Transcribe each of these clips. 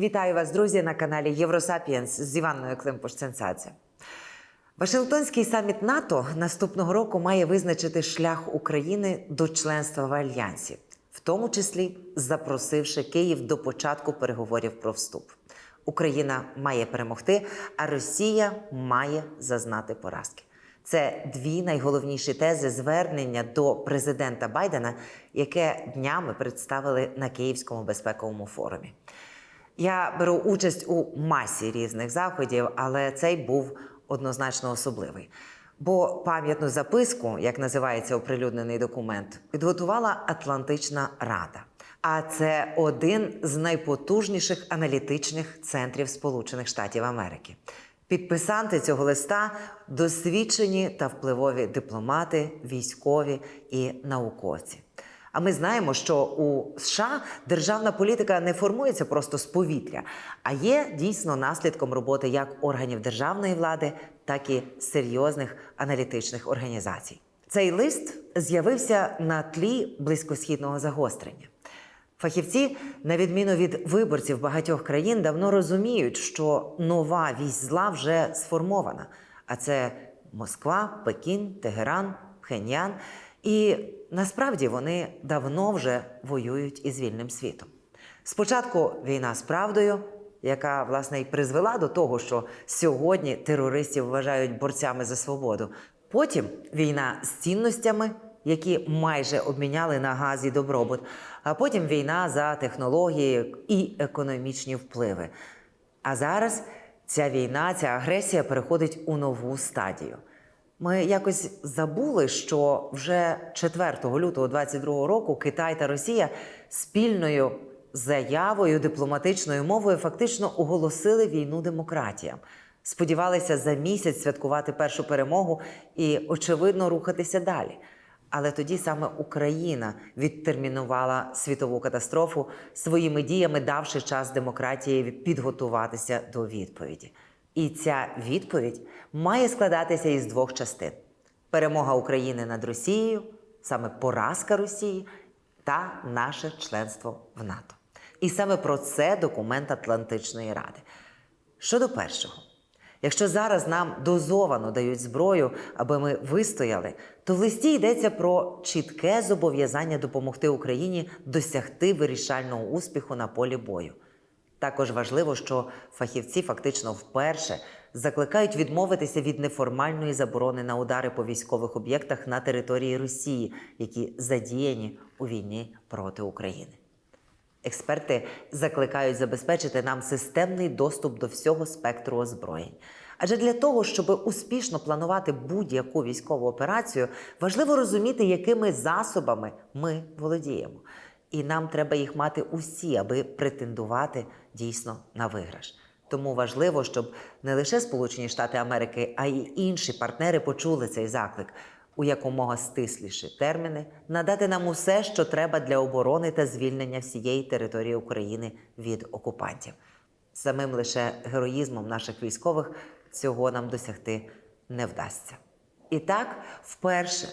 Вітаю вас, друзі, на каналі Євросапіенс з Іванною Климпуш-Ценцадзе. Вашингтонський саміт НАТО наступного року має визначити шлях України до членства в альянсі, в тому числі запросивши Київ до початку переговорів про вступ. Україна має перемогти, а Росія має зазнати поразки. Це дві найголовніші тези звернення до президента Байдена, яке днями представили на Київському безпековому форумі. Я беру участь у масі різних заходів, але цей був однозначно особливий. Бо пам'ятну записку, як називається оприлюднений документ, підготувала Атлантична Рада. А це один з найпотужніших аналітичних центрів Сполучених Штатів Америки. Підписанти цього листа досвідчені та впливові дипломати, військові і науковці. А ми знаємо, що у США державна політика не формується просто з повітря, а є дійсно наслідком роботи як органів державної влади, так і серйозних аналітичних організацій. Цей лист з'явився на тлі близькосхідного загострення. Фахівці, на відміну від виборців багатьох країн, давно розуміють, що нова вісь зла вже сформована. А це Москва, Пекін, Тегеран, Пхеньян. І насправді вони давно вже воюють із вільним світом. Спочатку війна з правдою, яка власне і призвела до того, що сьогодні терористів вважають борцями за свободу. Потім війна з цінностями, які майже обміняли на газ і добробут. А потім війна за технології і економічні впливи. А зараз ця війна, ця агресія переходить у нову стадію. Ми якось забули, що вже 4 лютого 2022 року Китай та Росія спільною заявою, дипломатичною мовою фактично оголосили війну демократіям. Сподівалися за місяць святкувати першу перемогу і, очевидно, рухатися далі. Але тоді саме Україна відтермінувала світову катастрофу своїми діями, давши час демократії підготуватися до відповіді. І ця відповідь має складатися із двох частин: перемога України над Росією, саме поразка Росії, та наше членство в НАТО. І саме про це документ Атлантичної Ради. Щодо першого, якщо зараз нам дозовано дають зброю, аби ми вистояли, то в листі йдеться про чітке зобов'язання допомогти Україні досягти вирішального успіху на полі бою. Також важливо, що фахівці фактично вперше закликають відмовитися від неформальної заборони на удари по військових об'єктах на території Росії, які задіяні у війні проти України. Експерти закликають забезпечити нам системний доступ до всього спектру озброєнь. Адже для того, щоб успішно планувати будь-яку військову операцію, важливо розуміти, якими засобами ми володіємо. І нам треба їх мати усі, аби претендувати дійсно на виграш. Тому важливо, щоб не лише Сполучені Штати Америки, а й інші партнери почули цей заклик у якомога стисліші терміни, надати нам усе, що треба для оборони та звільнення всієї території України від окупантів. Самим лише героїзмом наших військових цього нам досягти не вдасться. І так, вперше,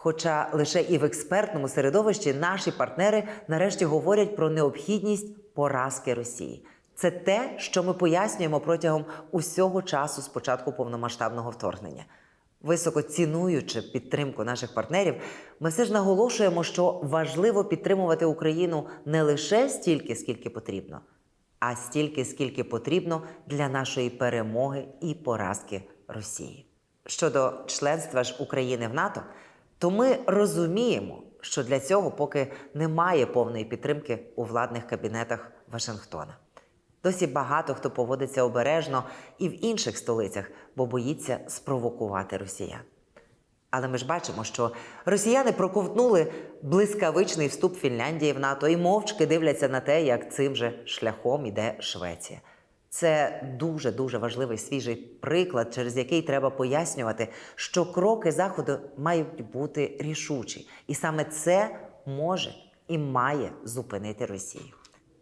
хоча лише і в експертному середовищі наші партнери нарешті говорять про необхідність поразки Росії. Це те, що ми пояснюємо протягом усього часу з початку повномасштабного вторгнення. Високо цінуючи підтримку наших партнерів, ми все ж наголошуємо, що важливо підтримувати Україну не лише стільки, скільки потрібно, а стільки, скільки потрібно для нашої перемоги і поразки Росії. Щодо членства ж України в НАТО, то ми розуміємо, що для цього поки немає повної підтримки у владних кабінетах Вашингтона. Досі багато хто поводиться обережно і в інших столицях, бо боїться спровокувати росіян. Але ми ж бачимо, що росіяни проковтнули блискавичний вступ Фінляндії в НАТО і мовчки дивляться на те, як цим же шляхом іде Швеція. Це дуже дуже важливий свіжий приклад, через який треба пояснювати, що кроки заходу мають бути рішучі, і саме це може і має зупинити Росію.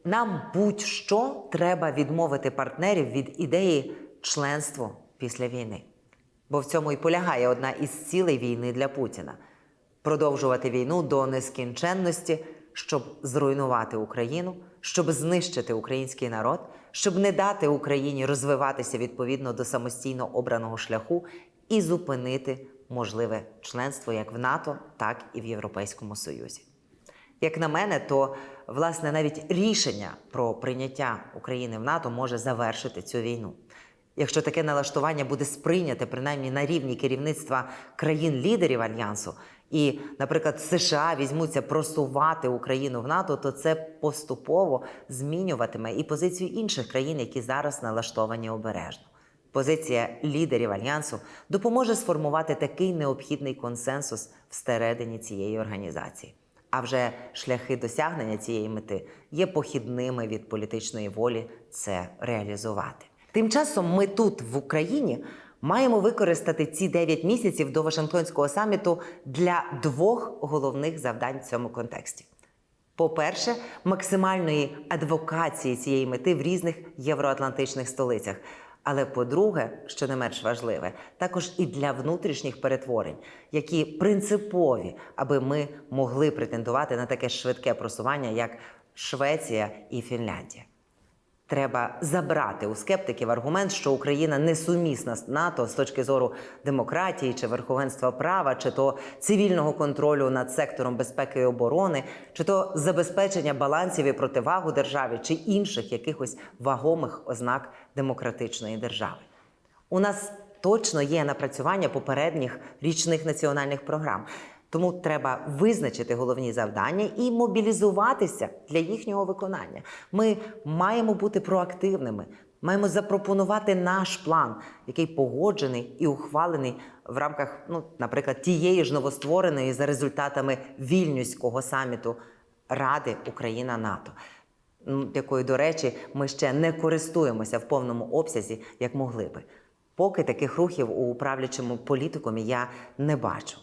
Нам будь-що треба відмовити партнерів від ідеї членства після війни. Бо в цьому і полягає одна із цілей війни для Путіна продовжувати війну до нескінченності, щоб зруйнувати Україну, щоб знищити український народ, щоб не дати Україні розвиватися відповідно до самостійно обраного шляху і зупинити можливе членство як в НАТО, так і в Європейському Союзі. Як на мене, то власне навіть рішення про прийняття України в НАТО може завершити цю війну. Якщо таке налаштування буде сприйняте принаймні на рівні керівництва країн-лідерів альянсу, і, наприклад, США візьмуться просувати Україну в НАТО, то це поступово змінюватиме і позицію інших країн, які зараз налаштовані обережно. Позиція лідерів альянсу допоможе сформувати такий необхідний консенсус всередині цієї організації. А вже шляхи досягнення цієї мети є похідними від політичної волі це реалізувати. Тим часом ми тут, в Україні, маємо використати ці 9 місяців до Вашингтонського саміту для двох головних завдань в цьому контексті. По-перше, максимальної адвокації цієї мети в різних євроатлантичних столицях. Але по-друге, що не менш важливе, також і для внутрішніх перетворень, які принципові, аби ми могли претендувати на таке швидке просування, як Швеція і Фінляндія. Треба забрати у скептиків аргумент, що Україна несумісна з НАТО з точки зору демократії чи верховенства права, чи то цивільного контролю над сектором безпеки і оборони, чи то забезпечення балансів і противагу державі, чи інших якихось вагомих ознак демократичної держави. У нас точно є напрацювання попередніх річних національних програм. Тому треба визначити головні завдання і мобілізуватися для їхнього виконання. Ми маємо бути проактивними, маємо запропонувати наш план, який погоджений і ухвалений в рамках, ну, наприклад, тієї ж новоствореної за результатами вільнюського саміту Ради Україна НАТО. Якою, до речі, ми ще не користуємося в повному обсязі, як могли би. Поки таких рухів у управлячому політикумі я не бачу.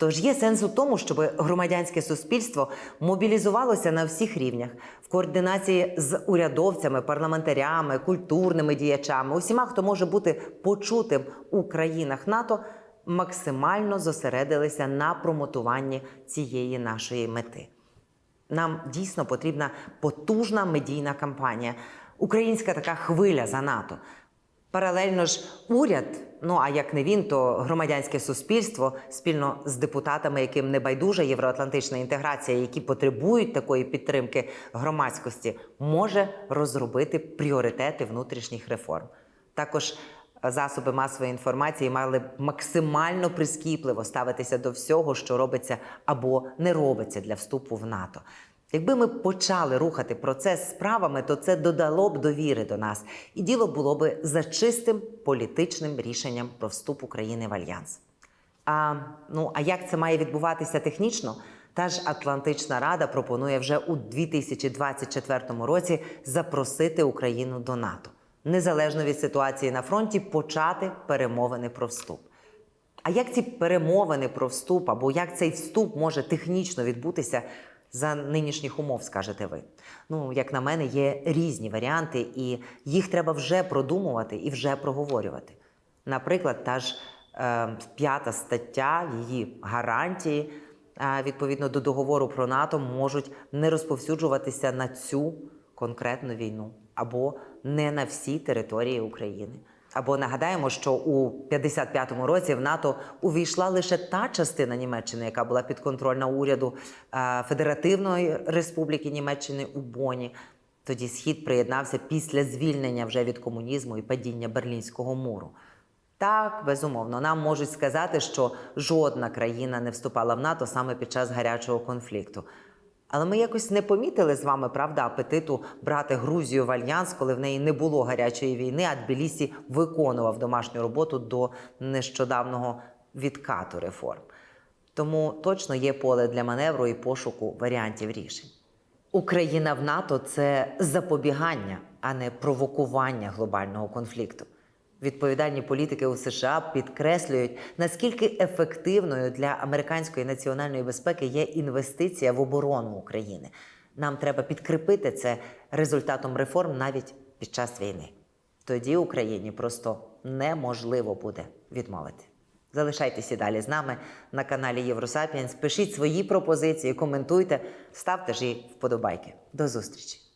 Тож є сенс у тому, щоб громадянське суспільство мобілізувалося на всіх рівнях в координації з урядовцями, парламентарями, культурними діячами, усіма, хто може бути почутим у країнах НАТО, максимально зосередилися на промотуванні цієї нашої мети. Нам дійсно потрібна потужна медійна кампанія, українська така хвиля за НАТО. Паралельно ж уряд, ну а як не він, то громадянське суспільство спільно з депутатами, яким не байдужа євроатлантична інтеграція, які потребують такої підтримки громадськості, може розробити пріоритети внутрішніх реформ. Також засоби масової інформації мали максимально прискіпливо ставитися до всього, що робиться або не робиться для вступу в НАТО. Якби ми почали рухати процес справами, то це додало б довіри до нас, і діло було би за чистим політичним рішенням про вступ України в альянс. А, ну, а як це має відбуватися технічно? Та ж Атлантична Рада пропонує вже у 2024 році запросити Україну до НАТО, незалежно від ситуації на фронті, почати перемовини про вступ. А як ці перемовини про вступ або як цей вступ може технічно відбутися за нинішніх умов, скажете ви? Ну, як на мене, є різні варіанти, і їх треба вже продумувати і вже проговорювати. Наприклад, та ж е, п'ята стаття, її гарантії е, відповідно до договору про НАТО можуть не розповсюджуватися на цю конкретну війну або не на всі території України. Або нагадаємо, що у 55-му році в НАТО увійшла лише та частина Німеччини, яка була підконтрольна уряду е, Федеративної Республіки Німеччини у Боні. Тоді Схід приєднався після звільнення вже від комунізму і падіння Берлінського муру. Так, безумовно, нам можуть сказати, що жодна країна не вступала в НАТО саме під час гарячого конфлікту. Але ми якось не помітили з вами, правда, апетиту брати Грузію в альянс, коли в неї не було гарячої війни, а Тбілісі виконував домашню роботу до нещодавного відкату реформ. Тому точно є поле для маневру і пошуку варіантів рішень. Україна в НАТО це запобігання, а не провокування глобального конфлікту. Відповідальні політики у США підкреслюють, наскільки ефективною для американської національної безпеки є інвестиція в оборону України. Нам треба підкріпити це результатом реформ навіть під час війни. Тоді Україні просто неможливо буде відмовити. Залишайтеся далі з нами на каналі Євросапіенс. Пишіть свої пропозиції, коментуйте, ставте ж і вподобайки. До зустрічі!